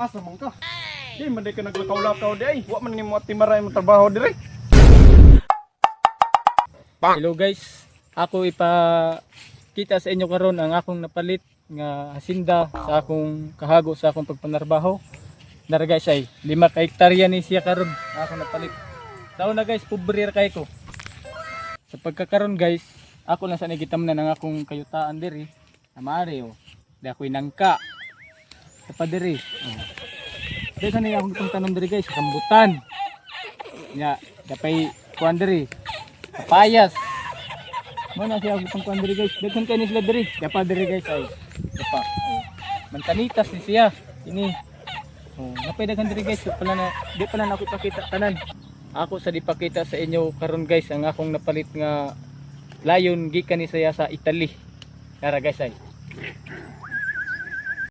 Asa man ka? Di man di ka naglakaw-lakaw di ay. Wa man ni mo timaray mo trabaho dire. Hello guys, ako ipa kita sa inyo karon ang akong napalit nga hasinda sa akong kahago sa akong pagpanarbaho. Nara guys ay lima ka hektarya ni siya karon akong napalit. Sa una guys, pobre kay ko. Sa pagkakaron guys, ako lang sa nagitam na ng akong kayutaan diri. Amari oh. Di ako inangka. Sa pa diri. Oh. Di kanina akong itong tanom diri guys, kambutan. Nya, dapay kuan diri. Papayas. Mo na siya itong kuan diri guys. Daghan kay ni sila diri. Dapa diri guys ay. Dapa. Oh. Mantanitas ni siya. Ini. Oh, napay daghan diri guys. Di pala na di pala na ako ipakita tanan. Ako sa dipakita sa inyo karon guys ang akong napalit nga layon gikan ni saya sa Italy. Tara guys ay.